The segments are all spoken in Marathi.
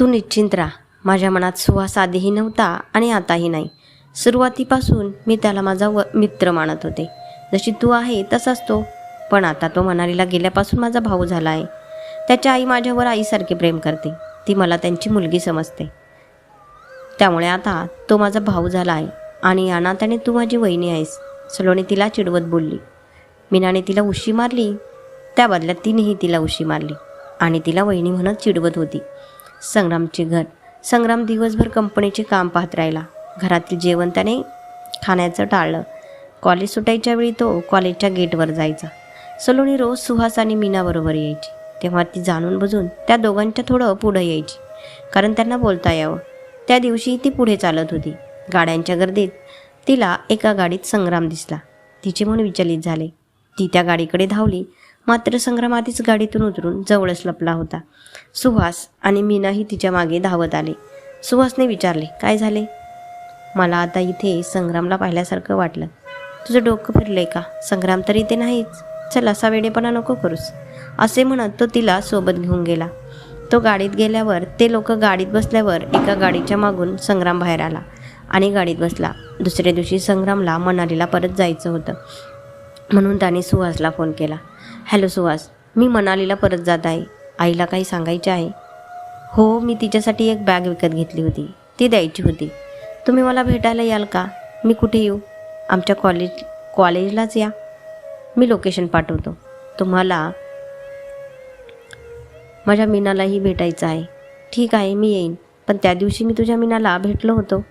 तू निश्चिंत राहा माझ्या मनात सुहास आधीही नव्हता आणि आताही नाही. सुरुवातीपासून मी त्याला माझा व मित्र मानत होते. जशी तू आहे तसाच तो. पण आता तो मनालीला गेल्यापासून माझा भाऊ झाला आहे. त्याच्या आई माझ्यावर आईसारखे प्रेम करते. ती मला त्यांची मुलगी समजते. त्यामुळे आता तो माझा भाऊ झाला आहे. आणि अनाथाने तू माझी वहिनी आहेस. सलोनी तिला चिडवत बोलली. मीनाने तिला उशी मारली. त्या बदल्यात तिनेही तिला उशी मारली. आणि तिला वहिनी म्हणत चिडवत होती. संग्रामचे घर संग्राम दिवसभर कंपनीचे काम पाहत राहिला. घरातील जेवण त्याने खाण्याचं टाळलं. कॉलेज सुटायच्या वेळी तो कॉलेजच्या गेटवर जायचा. सलोनी रोज सुहास आणि मीनाबरोबर यायची. तेव्हा ती जाणून बुजून त्या दोघांच्या थोडं पुढं यायची. कारण त्यांना बोलता यावं. त्या दिवशी ती पुढे चालत होती. गाड्यांच्या गर्दीत तिला एका गाडीत संग्राम दिसला. तिचे मन विचलित झाले. ती त्या गाडीकडे धावली. मात्र संग्राम आधीच गाडीतून उतरून जवळच लपला होता. सुहास आणि मीनाही तिच्यामागे धावत आले. सुहासने विचारले काय झाले? मला आता इथे संग्रामला पाहिल्यासारखं वाटलं. तुझं डोकं फिरलंय का? संग्राम तर इथे नाहीच. चल असा वेडेपणा नको करूस. असे म्हणत तो तिला सोबत घेऊन गेला. तो गाडीत गेल्यावर ते लोक गाडीत बसल्यावर एका गाडीच्या मागून संग्राम बाहेर आला आणि गाडीत बसला. दुसऱ्या दिवशी संग्रामला मनालीला परत जायचं होतं. म्हणून त्याने सुहासला फोन केला. हॅलो सुहास मी मनालीला परत जात आहे. आईला काही सांगायचे आहे? हो मी तिच्यासाठी एक बॅग विकत घेतली होती. ती द्यायची होती. तुम्ही मला भेटायला याल का? मी कुठे येऊ? आमच्या कॉलेज कॉलेजलाच या. मी लोकेशन पाठवतो. तुम्हाला माझ्या मीनालाही भेटायचं आहे. ठीक आहे मी येईन. पण त्या दिवशी मी तुझ्या मीनाला भेटलो होतो.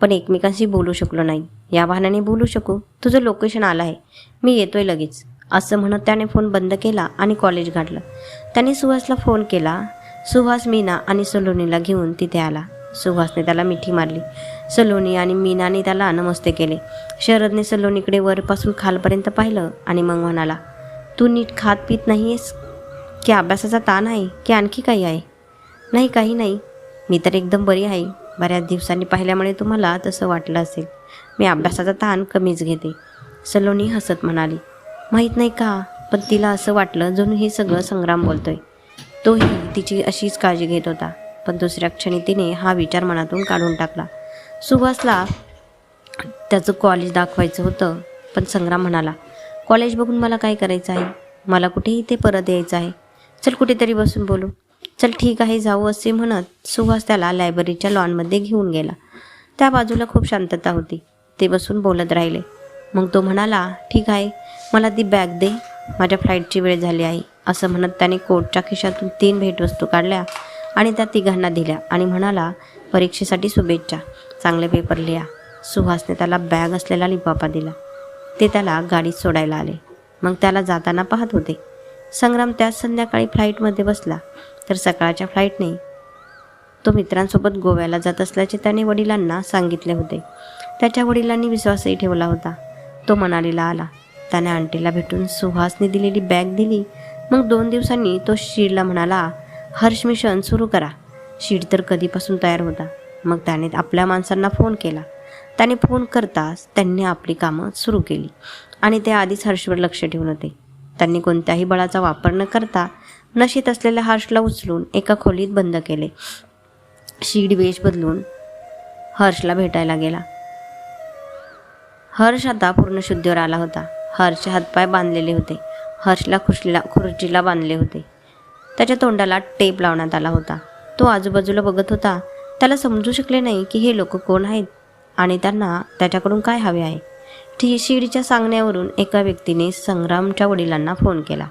पण एकमेकांशी बोलू शकलो नाही. या बहाण्याने बोलू शकू. तुझं लोकेशन आलं आहे. मी येतोय लगेच. असं म्हणत त्याने फोन बंद केला आणि कॉलेज गाठलं त्याने सुहासला फोन केला. सुहास मीना आणि सलोनीला घेऊन तिथे आला. सुहासने त्याला मिठी मारली. सलोनी आणि मीनाने त्याला नमस्ते केले. शरदने सलोनीकडे वरपासून खालपर्यंत पाहिलं आणि मग म्हणाला तू नीट खात पित नाही आहेस की अभ्यासाचा ताण आहे? की आणखी काही आहे? नाही काही नाही. मी तर एकदम बरी आहे. बऱ्याच दिवसांनी पाहिल्यामुळे तुम्हाला तसं वाटलं असेल. मी अभ्यासाचा ताण कमीच घेते. सलोनी हसत म्हणाली. माहीत नाही का पण तिला असं वाटलं जणू हे सगळं संग्राम बोलतोय. तोही तिची अशीच काळजी घेत होता पण दुसऱ्या क्षणी तिने हा विचार मनातून काढून टाकला. सुभाषला त्याचं कॉलेज दाखवायचं होतं पण संग्राम म्हणाला कॉलेज बघून मला काय करायचं आहे? मला कुठेही ते परत यायचं आहे. चल कुठेतरी बसून बोलू. चल ठीक आहे जाऊ असे म्हणत सुहास त्याला लायब्ररीच्या लॉनमध्ये घेऊन गेला. त्या बाजूला खूप शांतता होती. ते बसून बोलत राहिले. मग तो म्हणाला ठीक आहे मला ती बॅग दे. माझ्या फ्लाईटची वेळ झाली आहे असं म्हणत त्याने कोटच्या खिशातून तीन भेटवस्तू काढल्या आणि त्या तिघांना दिल्या आणि म्हणाला परीक्षेसाठी शुभेच्छा. चांगले पेपर लिहा. सुहासने त्याला बॅग असलेला लिफाफा दिला. ते त्याला गाडीत सोडायला आले. मग त्याला जाताना पाहत होते. संग्राम त्याच संध्याकाळी फ्लाईटमध्ये बसला. तर सकाळच्या फ्लाईटने तो मित्रांसोबत गोव्याला जात असल्याचे त्याने वडिलांना सांगितले होते. त्याच्या वडिलांनी विश्वासही ठेवला होता. तो मनालीला आला. त्याने आंटीला भेटून सुहासने दिलेली बॅग दिली. मग दोन दिवसांनी तो शीडला म्हणाला हर्ष मिशन सुरू करा. शीड तर कधीपासून तयार होता. मग त्याने आपल्या माणसांना फोन केला. त्याने फोन करताच त्यांनी आपली कामं सुरू केली. आणि ते आधीच हर्षवर लक्ष ठेवून होते. त्यांनी कोणत्याही बळाचा वापर न करता नशेत असलेल्या हर्षला उचलून एका खोलीत बंद केले. शीड वेश बदलून हर्षला भेटायला गेला. हर्ष आता पूर्ण शुद्धीवर आला होता. हर्ष हातपाय बांधलेले होते. हर्षला खुर्चीला खुर्चीला बांधले होते. त्याच्या तोंडाला टेप लावण्यात आला होता. तो आजूबाजूला बघत होता. त्याला समजू शकले नाही की हे लोक कोण आहेत आणि त्यांना त्याच्याकडून काय हवे आहे. ठी शिडीच्या सांगण्यावरून एका व्यक्तीने संग्रामच्या वडिलांना फोन केला.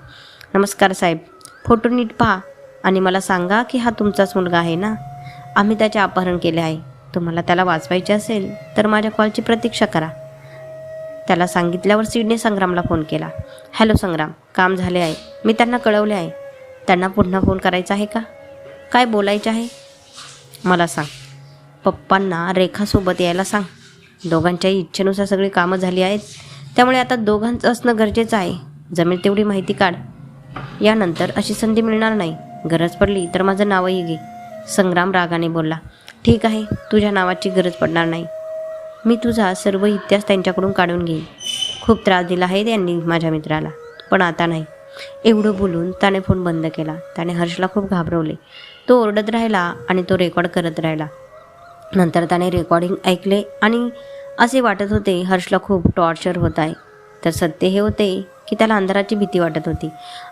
नमस्कार साहेब फोटो नीट पहा आणि मला सांगा की हा तुमचाच मुलगा आहे ना? आम्ही त्याचे अपहरण केले आहे. तुम्हाला त्याला वाचवायचे असेल तर माझ्या कॉलची प्रतीक्षा करा. त्याला सांगितल्यावर सीडने संग्रामला फोन केला. हॅलो संग्राम काम झाले आहे. मी त्यांना कळवले आहे. त्यांना पुन्हा फोन करायचा आहे का? काय बोलायचं आहे? मला सांग. पप्पांना रेखासोबत यायला सांग. दोघांच्याही इच्छेनुसार सगळी कामं झाली आहेत. त्यामुळे आता दोघांचं असणं गरजेचं आहे. जमेल तेवढी माहिती काढ. यानंतर अशी संधी मिळणार नाही. गरज पडली तर माझं नावही घे. संग्राम रागाने बोलला. ठीक आहे. तुझ्या नावाची गरज पडणार नाही. मी तुझा सर्व इतिहास त्यांच्याकडून काढून घेईन. खूप त्रास दिला आहे त्यांनी माझ्या मित्राला. पण आता नाही. एवढं बोलून त्याने फोन बंद केला. त्याने हर्षला खूप घाबरवले. तो ओरडत राहिला आणि तो रेकॉर्ड करत राहिला. नंतर त्याने रेकॉर्डिंग ऐकले आणि असे वाटत होते हर्षला खूप टॉर्चर होत आहे. तर सत्य हे होते की त्याला अंधाराची भीती वाटत होती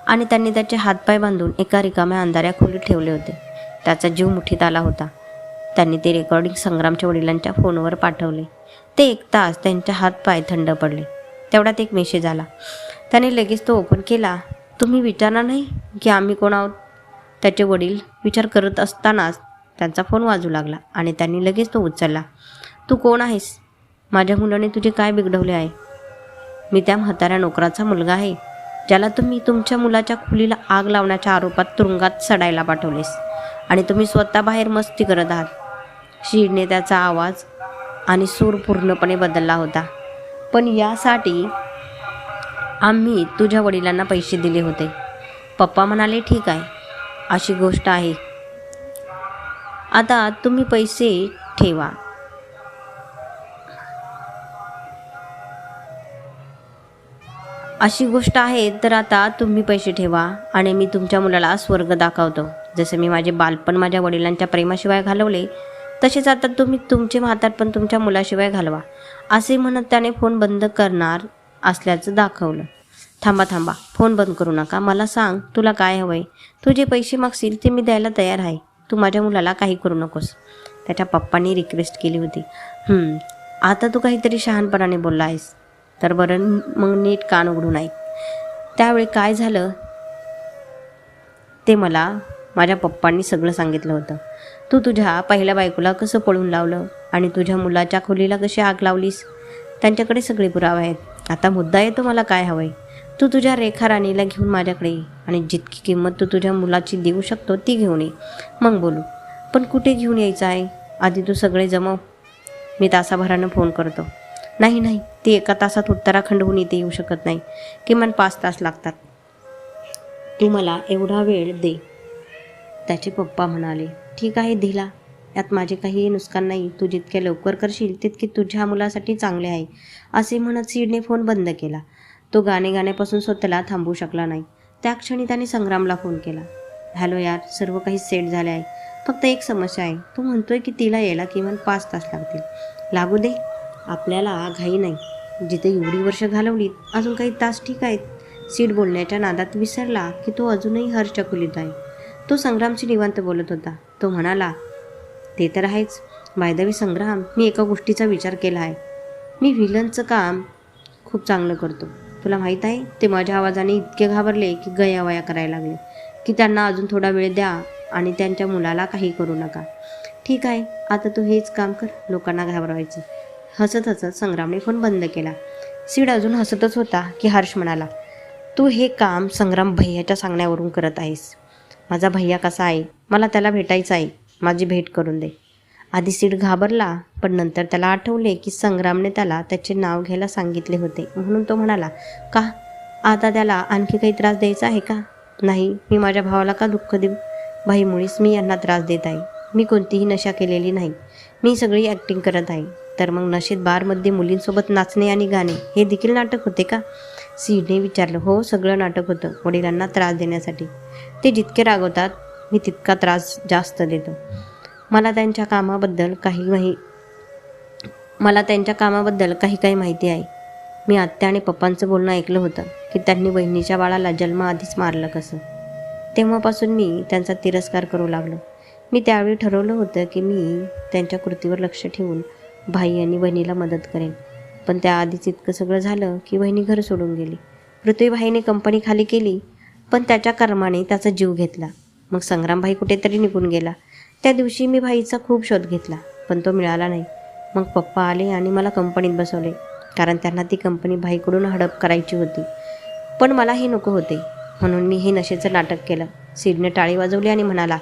आणि त्यांनी त्याचे हातपाय बांधून एका रिकाम्या अंधाऱ्या खोलीत ठेवले होते. त्याचा जीव मुठीत आला होता. त्यांनी ते रेकॉर्डिंग संग्रामच्या वडिलांच्या फोनवर पाठवले. ते एक तास त्यांच्या हात पाय थंड पडले. तेवढ्यात एक मेसेज आला. त्याने लगेच तो ओपन केला. तुम्ही विचारणार नाही की आम्ही कोण आहोत त्याचे वडील विचार करत असतानाच त्यांचा फोन वाजू लागला आणि त्यांनी लगेच तो उचलला. तू कोण आहेस? माझ्या मुलाने तुझे काय बिघडवले आहे? मी त्या म्हाताऱ्या नोकराचा मुलगा आहे ज्याला तुम्ही तुमच्या मुलाच्या खोलीला आग लावण्याच्या आरोपात तुरुंगात सडायला पाठवलेस आणि तुम्ही स्वतः बाहेर मस्ती करत आहात. शिडने त्याचा आवाज आणि सूर पूर्णपणे बदलला होता. पण यासाठी आम्ही तुझ्या वडिलांना पैसे दिले होते. पप्पा म्हणाले ठीक आहे. अशी गोष्ट आहे. आता तुम्ही पैसे ठेवा. अशी गोष्ट आहे तर आता तुम्ही पैसे ठेवा आणि मी तुमच्या मुलाला स्वर्ग दाखवतो. जसं मी माझे बालपण माझ्या वडिलांच्या प्रेमाशिवाय घालवले तसेच आता तुम्ही तुमचे म्हातारपण तुमच्या मुलाशिवाय घालवा. असे म्हणत त्याने फोन बंद करणार असल्याचं दाखवलं. थांबा थांबा. फोन बंद करू नका. मला सांग तुला काय हवंय? तू जे पैसे मागशील ते मी द्यायला तयार आहे. तू माझ्या मुलाला काही करू नकोस. त्याच्या पप्पांनी रिक्वेस्ट केली होती. आता तू काहीतरी शहाणपणाने बोलला आहेस. तर बरं मग नीट कान उघडून ऐक. त्यावेळी काय झालं? ते मला माझ्या पप्पांनी सगळं सांगितलं होतं. तू तुझ्या पहिल्या बायकोला कसं पळून लावलं आणि तुझ्या मुलाच्या खोलीला कशी आग लावलीस? त्यांच्याकडे सगळे पुरावे आहेत. आता मुद्दा येतो मला काय हवं आहे तू तुझ्या रेखा राणीला घेऊन माझ्याकडे ये आणि जितकी किंमत तू तुझ्या मुलाची देऊ शकतो ती घेऊन ये. मग बोलू. पण कुठे घेऊन यायचं आहे आधी तू सगळे जमव. मी तासाभरानं फोन करतो. नाही नाही. ती एका तासात उत्तराखंडहून इथे येऊ शकत नाही. किमान पाच तास लागतात. तू मला एवढा वेळ दे. त्याचे पप्पा म्हणाले ठीक आहे दिला यात माझे काही नुकसान नाही. तू जितक्या लवकर करशील तितके तुझ्या मुलासाठी चांगले आहे. असे म्हणत सीडने फोन बंद केला. तो गाणे गाण्यापासून स्वतःला थांबवू शकला नाही. त्या क्षणी त्याने संग्रामला फोन केला. हॅलो यार सर्व काही सेट झाले आहे. फक्त एक समस्या आहे. तू म्हणतोय की तिला यायला किमान पाच तास लागतील. लागू दे. आपल्याला घाई नाही. जिथे एवढी वर्ष घालवलीत अजून काही तास ठीक आहेत. सीट बोलण्याच्या नादात विसरला की तो अजूनही हर्ष खुलीत आहे. तो संग्रामशी निवांत बोलत होता. तो म्हणाला ते तर आहेच. बायदवी संग्राम मी एका गोष्टीचा विचार केला आहे. मी व्हिलनचं काम खूप चांगलं करतो. तुला माहीत आहे ते माझ्या आवाजाने इतके घाबरले की गयावया करायला लागले. की त्यांना अजून थोडा वेळ द्या आणि त्यांच्या मुलाला काही करू नका. ठीक आहे आता तू हेच काम कर. लोकांना घाबरवायचं. हसत हसत संग्रामने फोन बंद केला. सीड अजून हसतच होता की हर्ष म्हणाला तू हे काम संग्राम भैयाच्या सांगण्यावरून करत आहेस. माझा भैया कसा आहे? मला त्याला भेटायचं आहे. माझी भेट करून दे. आधी सीड घाबरला पण नंतर त्याला आठवले की संग्रामने त्याला त्याचे नाव घ्यायला सांगितले होते. म्हणून तो म्हणाला का? आता त्याला आणखी काही त्रास द्यायचा आहे का? नाही मी माझ्या भावाला का दुःख देऊ? भाईमुळेच मी यांना त्रास देत आहे. मी कोणतीही नशा केलेली नाही. मी सगळी ॲक्टिंग करत आहे. तर मग नशेत बारमध्ये मुलींसोबत नाचणे आणि गाणे हे देखील नाटक होते का? सीडने विचारलं हो सगळं नाटक होतं वडिलांना त्रास देण्यासाठी. ते जितके रागवतात मी तितका त्रास जास्त देतो. मला त्यांच्या कामाबद्दल काही माही मला त्यांच्या कामाबद्दल काही काही माहिती आहे. मी आत्या आणि पप्पांचं बोलणं ऐकलं होतं की त्यांनी बहिणीच्या बाळाला जन्माआधीच मारलं कसं. तेव्हापासून मी त्यांचा तिरस्कार करू लागलो. मी त्यावेळी ठरवलं होतं की मी त्यांच्या कृतीवर लक्ष ठेवून भाई आणि बहिणीला मदत करेन. पण त्याआधीच इतकं सगळं झालं की वहिनी घर सोडून गेली. पृथ्वीभाईने कंपनी खाली केली पण त्याच्या कर्माने त्याचा जीव घेतला. मग संग्रामभाई कुठेतरी निघून गेला. त्या दिवशी मी भाईचा खूप शोध घेतला पण तो मिळाला नाही. मग पप्पा आले आणि मला कंपनीत बसवले कारण त्यांना ती कंपनी भाईकडून हडप करायची होती. पण मला हे नको होते. म्हणून मी हे नशेचं नाटक केलं. सीडने टाळी वाजवली आणि म्हणाला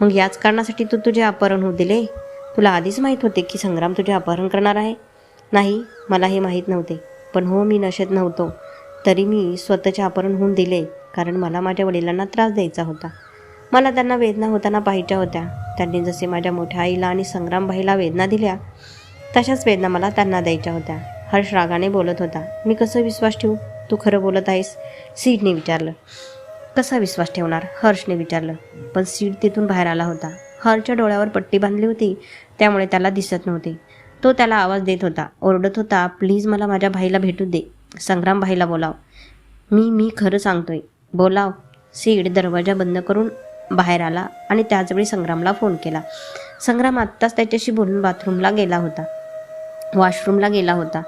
मग याच कारणासाठी तू तुझे अपहरण होऊ दिले? तुला आधीच माहीत होते की संग्राम तुझे अपहरण करणार आहे? नाही मला हे माहीत नव्हते. पण हो मी नशेत नव्हतो. तरी मी स्वतःचे अपहरण होऊन दिले कारण मला माझ्या वडिलांना त्रास द्यायचा होता. मला त्यांना वेदना होताना पाहायच्या होत्या. त्यांनी जसे माझ्या मोठ्या आईला आणि संग्रामबाईला वेदना दिल्या तशाच वेदना मला त्यांना द्यायच्या होत्या. हर्ष रागाने बोलत होता मी कसं विश्वास ठेवू? तू खरं बोलत आहेस. सीडने विचारलं. कसा विश्वास ठेवणार? हर्षने विचारलं. पण सीड तिथून बाहेर आला होता. हर्षच्या डोळ्यावर पट्टी बांधली होती त्यामुळे त्याला दिसत नव्हते. तो त्याला आवाज देत होता. ओरडत होता प्लीज मला माझ्या भाईला भेटू दे. संग्राम भाईला बोलाव. मी मी खरं सांगतोय. बोलाव. सीड दरवाजा बंद करून बाहेर आला आणि त्याचवेळी संग्रामला फोन केला. संग्राम आत्ताच त्याच्याशी बोलून बाथरूमला गेला होता. वॉशरूमला गेला होता.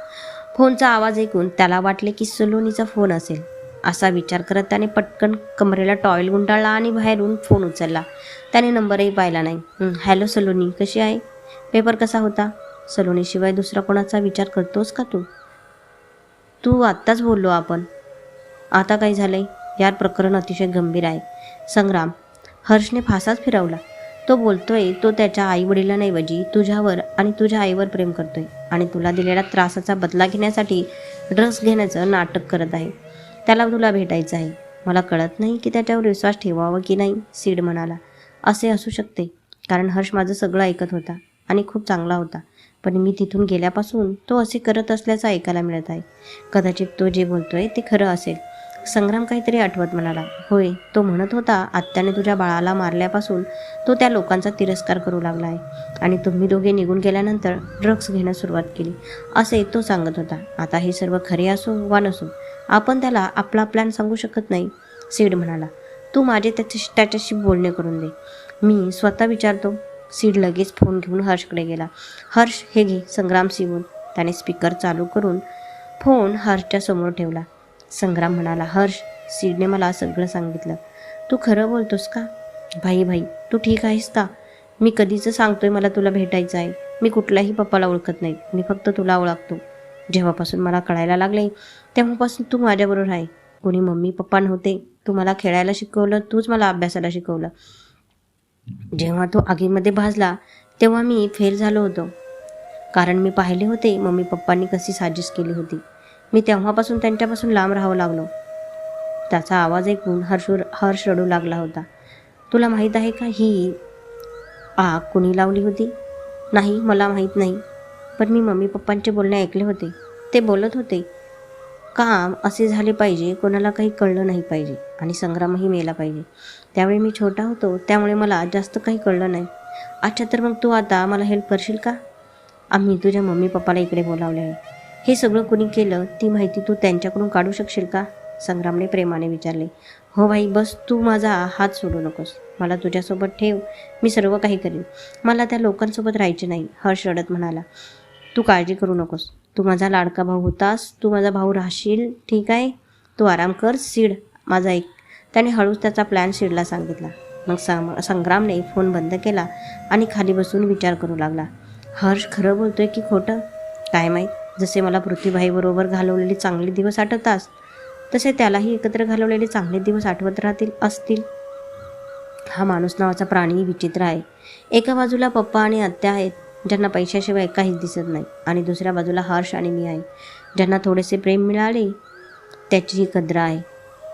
फोनचा आवाज ऐकून त्याला वाटले की सलोनीचा फोन असेल. असा विचार करत त्याने पटकन कमरेला टॉयल गुंडाळला आणि बाहेरून फोन उचलला. त्याने नंबरही पाहिला नाही. हॅलो सलोनी कशी आहे? पेपर कसा होता? सलोनीशिवाय दुसरा कोणाचा विचार करतोस का तू? तू आत्ताच बोललो आपण. आता काय झालंय? यार प्रकरण अतिशय गंभीर आहे. संग्राम हर्षने फासाच फिरवला. तो बोलतोय तो त्याच्या आई वडिलांऐवजी तुझ्यावर आणि तुझ्या आईवर प्रेम करतोय आणि तुला दिलेल्या त्रासाचा बदला घेण्यासाठी ड्रग्स घेण्याचं नाटक करत आहे. त्याला तुला भेटायचं आहे. मला कळत नाही की त्याच्यावर विश्वास ठेवावा की नाही सीड म्हणाला. असे असू शकते कारण हर्ष माझं सगळं ऐकत होता आणि खूप चांगला होता. पण मी तिथून गेल्यापासून तो असे करत असल्याचं ऐकायला मिळत आहे. कदाचित तो जे बोलतोय ते खरं असेल. संग्राम काहीतरी आठवत म्हणाला होय तो म्हणत होता आत्याने तुझ्या बाळाला मारल्यापासून तो त्या लोकांचा तिरस्कार करू लागला आहे. आणि तुम्ही दोघे निघून गेल्यानंतर ड्रग्स घेण्यास सुरुवात केली. असे तो सांगत होता. आता हे सर्व खरे असो वा नसो आपण त्याला आपला प्लॅन सांगू शकत नाही सीड म्हणाला. तू माझे त्याच्याशी त्याच्याशी बोलणे करून दे. मी स्वतः विचारतो सीड लगेच फोन घेऊन हर्षकडे गेला. हर्ष हे घे संग्राम सिवून त्याने स्पीकर चालू करून फोन हर्षच्या समोर ठेवला. संग्राम म्हणाला हर्ष सीडने मला सगळं सांगितलं. तू खरं बोलतोस का? भाई भाई तू ठीक आहेस का? मी कधीच सांगतोय मला तुला भेटायचं आहे. मी कुठल्याही पप्पाला ओळखत नाही. मी फक्त तुला ओळखतो. जेव्हापासून मला कळायला लागले तेव्हापासून तू माझ्याबरोबर आहे. कोणी मम्मी पप्पा नव्हते. तू मला खेळायला शिकवलं तूच मला अभ्यासाला शिकवलं. जेव्हा तो आगीमध्ये भाजला तेव्हा मी फेल झालो होतो. कारण मी पाहिले होते मम्मी पप्पांनी कशी साजिश केली होती. मी तेव्हापासून त्यांच्यापासून लांब राहावं लागलो. त्याचा आवाज ऐकून हर्ष हर्ष रडू लागला होता. तुला माहीत आहे का ही आग कुणी लावली होती? नाही मला माहीत नाही. पण मी मम्मी पप्पांचे बोलणे ऐकले होते. ते बोलत होते काम असे झाले पाहिजे कोणाला काही कळलं नाही पाहिजे आणि संग्रामही मेला पाहिजे. त्यावेळी मी छोटा होतो त्यामुळे मला जास्त काही कळलं नाही. अच्छा तर मग तू आता मला हेल्प करशील का? आम्ही तुझ्या मम्मी पप्पाला इकडे बोलावले आहे हे सगळं कोणी केलं ती माहिती तू त्यांच्याकडून काढू शकशील का? संग्रामने प्रेमाने विचारले. हो भाई बस तू माझा हात सोडू नकोस. मला तुझ्यासोबत ठेव मी सर्व काही करेन. मला त्या लोकांसोबत राहायचे नाही हर्ष रडत म्हणाला. तू काळजी करू नकोस. तू माझा लाडका भाऊ होतास तू माझा भाऊ राहशील ठीक आहे? तू आराम कर सीड माझा एक. त्याने हळूच त्याचा प्लॅन सीडला सांगितला. मग सं संग्रामने फोन बंद केला आणि खाली बसून विचार करू लागला. हर्ष खरं बोलतोय की खोटं? काय माहीत? जसे मला पृथ्वीबाईबरोबर घालवलेले चांगले दिवस आठवतास तसे त्यालाही एकत्र घालवलेले चांगले दिवस आठवत राहतील असतील. हा माणूस नावाचा प्राणी विचित्र आहे. एका बाजूला पप्पा आणि आत्या आहेत ज्यांना पैशाशिवाय काहीच दिसत नाही. आणि दुसऱ्या बाजूला हर्ष आणि मी आहे. ज्यांना थोडेसे प्रेम मिळाले त्याचीही कद्र आहे.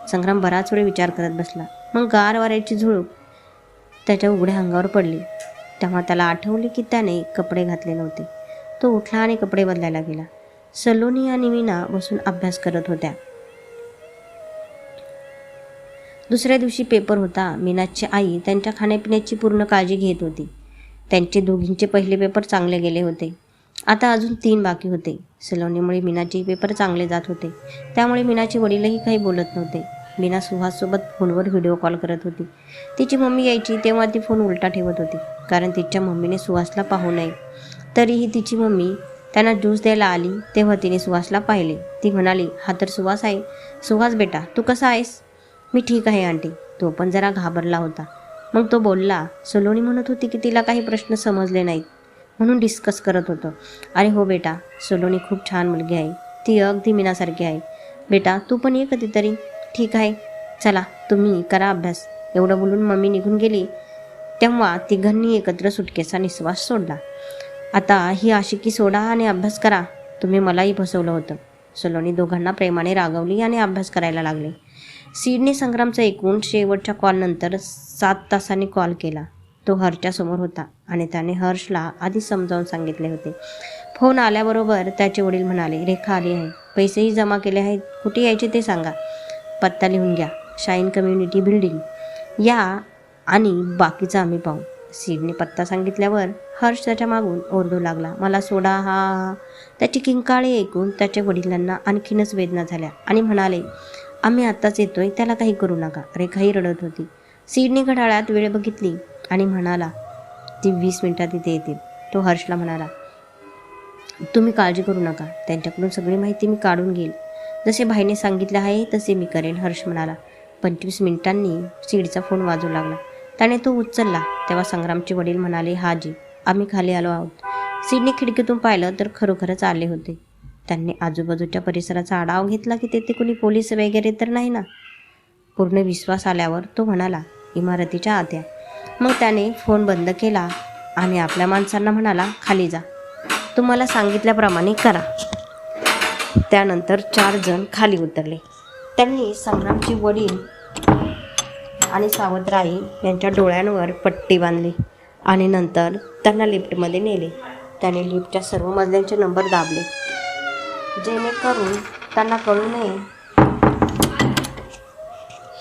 संग्राम बराच वेळ विचार करत बसला. मग गार वाऱ्याची झुळूक त्याच्या उघड्या अंगावर पडली. तेव्हा त्याला आठवले की त्याने कपडे घातले नव्हते. तो उठला आणि कपडे बदलायला गेला. सलोनी आणि मीना बसून अभ्यास करत होत्या. दुसऱ्या दिवशी पेपर होता. मीनाची आई त्यांच्या खाण्यापिण्याची पूर्ण काळजी घेत होती. त्यांचे दोघींचे पहिले पेपर चांगले गेले होते. आता अजून तीन बाकी होते. सलोनीमुळे मीनाचे पेपर चांगले जात होते. त्यामुळे मीनाचे वडीलही काही बोलत नव्हते. मीना सुहाससोबत फोनवर व्हिडिओ कॉल करत होती. तिची मम्मी यायची तेव्हा ती फोन उलटा ठेवत होती. कारण तिच्या मम्मीने सुहासला पाहू नये. तरीही तिची मम्मी त्यांना ज्यूस द्यायला आली तेव्हा तिने सुहासला पाहिले. ती म्हणाली हा तर सुहास आहे. सुहास बेटा तू कसा आहेस? मी ठीक आहे आंटी. तो पण जरा घाबरला होता. मग तो बोलला सलोनी म्हणत होती की तिला काही प्रश्न समजले नाहीत. म्हणून डिस्कस करत होतं. अरे हो बेटा सलोनी खूप छान मुलगी आहे. ती अगदी मीनासारखी आहे. बेटा तू पण ये कधीतरी. ठीक आहे. चला तुम्ही करा अभ्यास. एवढं बोलून मम्मी निघून गेली. तेव्हा तिघांनी एकत्र सुटकेचा निश्वास सोडला. आता ही आशिकी सोडा आणि अभ्यास करा. तुम्ही मलाही फसवलं होतं. सलोनी दोघांना प्रेमाने रागवली आणि अभ्यास करायला लागले. सीडने संग्रामचा एकूण शेवटच्या कॉलनंतर सात तासांनी कॉल केला. तो हर्षासमोर होता आणि त्याने हर्षला आधी समजावून सांगितले होते. फोन आल्याबरोबर त्याचे वडील म्हणाले रेखा आली आहे. पैसेही जमा केले आहेत. कुठे यायचे ते सांगा. पत्ता लिहून घ्या. Shine community building. या आणि बाकीचं आम्ही पाहू. सीडने पत्ता सांगितल्यावर हर्ष त्याच्या मागून ओरडू लागला. मला सोडा. हा. त्याची किंकाळी ऐकून त्याच्या वडिलांना आणखीनच वेदना झाल्या आणि म्हणाले आम्ही आत्ताच येतोय त्याला काही करू नका. रेखाही रडत होती. सीडनी घड्याळात वेळ बघितली आणि म्हणाला ती वीस मिनिटात इथे येतील तो हर्षला म्हणाला तुम्ही काळजी करू नका. त्यांच्याकडून सगळी माहिती मी काढून घेईल. जसे भाईने सांगितले आहे तसे मी करेन हर्ष म्हणाला. पंचवीस मिनिटांनी सीडचा फोन वाजू लागला. त्याने तो उचलला. तेव्हा संग्रामचे वडील म्हणाले हा जी आम्ही खाली आलो आहोत. सीडने खिडकीतून पाहिलं तर खरोखरच आले होते. त्यांनी आजूबाजूच्या परिसराचा आढावा घेतला की तेथे कोणी पोलीस वगैरे तर नाही ना? पूर्ण विश्वास आल्यावर तो म्हणाला इमारतीच्या आत्या मग त्याने फोन बंद केला आणि आपल्या माणसांना म्हणाला खाली जा. तुम्हाला सांगितल्याप्रमाणे करा. त्यानंतर चार जण खाली उतरले. त्यांनी संग्रामचे वडील आणि सावतराई यांच्या डोळ्यांवर पट्टी बांधली आणि नंतर त्यांना लिफ्टमध्ये नेले. त्याने लिफ्टच्या सर्व मजल्यांचे नंबर दाबले. जेणेकरून त्यांना कळू नये.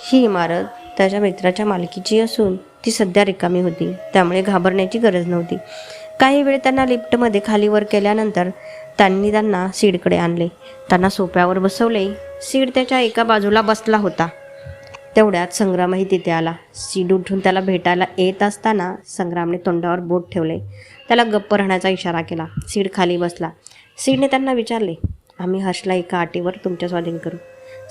ही इमारत त्याच्या मित्राच्या मालकीची असून ती सध्या रिकामी होती. त्यामुळे घाबरण्याची गरज नव्हती. काही वेळ त्यांना लिफ्टमध्ये खाली वर केल्यानंतर त्यांनी त्यांना सीडकडे आणले. त्यांना सोप्यावर बसवले. सीड त्याच्या एका बाजूला बसला होता. तेवढ्यात संग्रामही तिथे आला. सीड उठून त्याला भेटायला येत असताना संग्रामने तोंडावर बोट ठेवले. त्याला गप्प राहण्याचा इशारा केला. सीड खाली बसला. सीडने त्यांना विचारले आम्ही हर्षला एका आटीवर तुमच्या स्वाधीन करू.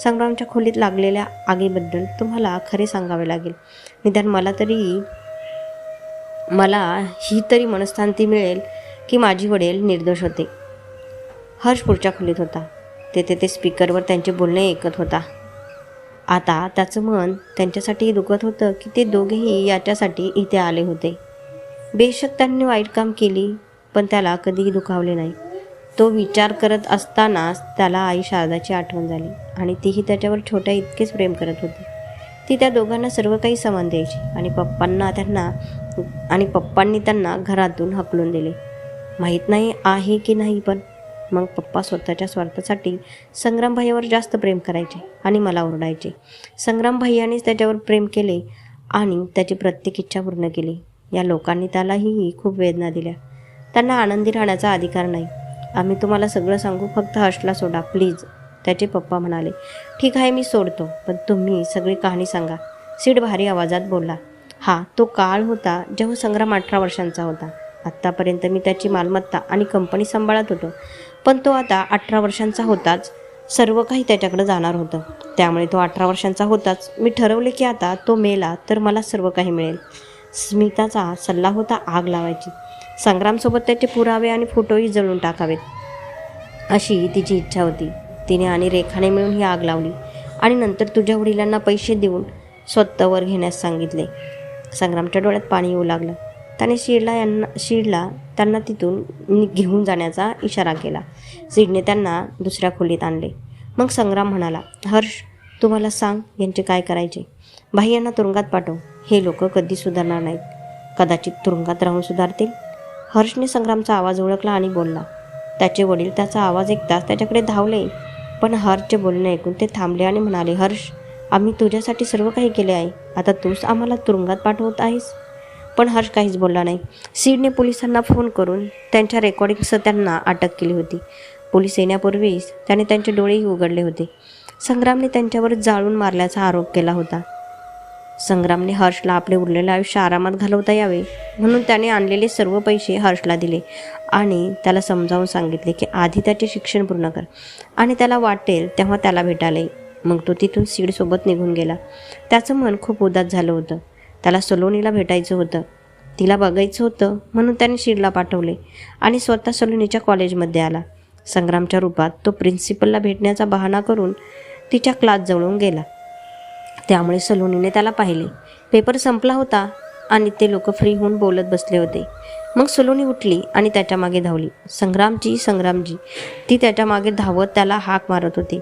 संग्रामच्या खोलीत लागलेल्या आगीबद्दल तुम्हाला खरे सांगावे लागेल. निदान मला तरी मला ही तरी मनस्थांती मिळेल की माझी वडील निर्दोष होते. हर्ष पुढच्या खोलीत होता. तेथे ते स्पीकरवर त्यांचे बोलणे ऐकत होता. आता त्याचं मन त्यांच्यासाठी दुखत होतं की ते दोघेही याच्यासाठी इथे आले होते. बेशक त्यांनी वाईट काम केली पण त्याला कधीही दुखावले नाही. तो विचार करत असतानाच त्याला आई शारदाची आठवण झाली आणि तीही त्याच्यावर छोट्या इतकेच प्रेम करत होती. ती त्या दोघांना सर्व काही समान द्यायची आणि पप्पांना त्यांना आणि पप्पांनी त्यांना घरातून हकलून दिले. माहीत नाही आहे की नाही पण मग पप्पा स्वतःच्या स्वार्थासाठी संग्राम जास्त प्रेम करायचे आणि मला ओरडायचे. संग्रामभाईयानेच त्याच्यावर प्रेम केले आणि त्याची प्रत्येक इच्छा पूर्ण केली. या लोकांनी त्यालाही खूप वेदना दिल्या. त्यांना आनंदी राहण्याचा अधिकार नाही. आम्ही तुम्हाला सगळं सांगू फक्त हर्षला सोडा प्लीज. त्याचे पप्पा म्हणाले ठीक आहे मी सोडतो पण तुम्ही सगळी कहाणी सांगा. सीड भारी आवाजात बोलला हा तो काळ होता जेव्हा संग्राम अठरा वर्षांचा होता. आत्तापर्यंत मी त्याची मालमत्ता आणि कंपनी सांभाळत होतो पण तो आता अठरा वर्षांचा होताच. सर्व काही त्याच्याकडे जाणार होतं. त्यामुळे तो अठरा वर्षांचा होताच. मी ठरवले की आता तो मेला तर मला सर्व काही मिळेल. स्मिताचा सल्ला होता आग लावायची. संग्रामसोबत त्याचे पुरावे आणि फोटोही जळून टाकावेत. अशी तिची इच्छा होती. तिने आणि रेखाने मिळून ही आग लावली आणि नंतर तुझ्या वडिलांना पैसे देऊन स्वतःवर घेण्यास सांगितले. संग्रामच्या डोळ्यात पाणी येऊ लागलं. त्याने शिडला यांना शिडला त्यांना तिथून घेऊन जाण्याचा इशारा केला. सीडने त्यांना दुसऱ्या खोलीत आणले. मग संग्राम म्हणाला हर्ष तू मला सांग यांचे काय करायचे? भाई यांना तुरुंगात पाठव. हे लोक कधी सुधारणार नाहीत. कदाचित तुरुंगात राहून सुधारतील. हर्षने संग्रामचा आवाज ओळखला आणि बोलला. त्याचे वडील त्याचा आवाज ऐकताच त्याच्याकडे धावले. पण हर्षचे बोलणे ऐकून ते थांबले आणि म्हणाले हर्ष आम्ही तुझ्यासाठी सर्व काही केले आहे. आता तूच आम्हाला तुरुंगात पाठवत आहेस. पण हर्ष काहीच बोलला नाही. सीडने पोलिसांना फोन करून त्यांच्या रेकॉर्डिंगसह त्यांना अटक केली होती. पोलीस येण्यापूर्वीच त्याने त्यांचे डोळेही उघडले होते. संग्रामने त्यांच्यावर जाळून मारल्याचा आरोप केला होता. संग्रामने हर्षला आपले उरलेले आयुष्य आरामात घालवता यावे म्हणून त्याने आणलेले सर्व पैसे हर्षला दिले आणि त्याला समजावून सांगितले की आधी त्याचे शिक्षण पूर्ण कर. आणि त्याला वाटेल तेव्हा त्याला भेटायला मग तो तिथून सीडसोबत निघून गेला. त्याचं मन खूप उदास झालं होतं. त्याला सलोनीला भेटायचं होतं. तिला बघायचं होतं म्हणून त्याने शीडला पाठवले आणि स्वतः सलोनीच्या कॉलेजमध्ये आला. संग्रामच्या रूपात तो प्रिन्सिपलला भेटण्याचा बहाणा करून तिच्या क्लास जवळून गेला. त्यामुळे सलोनीने त्याला पाहिले. पेपर संपला होता आणि ते लोक फ्री होऊन बोलत बसले होते. मग सलोनी उठली आणि त्याच्यामागे धावली. संग्रामजी संग्रामजी. ती त्याच्यामागे धावत त्याला हाक मारत होती.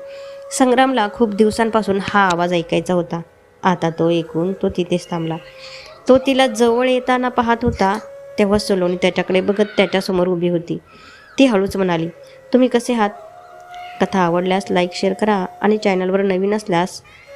संग्रामला खूप दिवसांपासून हा आवाज ऐकायचा होता. आता तो ऐकून तो तिथेच थांबला. तो तिला जवळ येताना पाहत होता तेव्हा सलोनी त्याच्याकडे बघत त्याच्यासमोर उभी होती. ती हळूच म्हणाली तुम्ही कसे आहात? कथा आवडल्यास लाईक शेअर करा आणि चॅनलवर नवीन असल्यास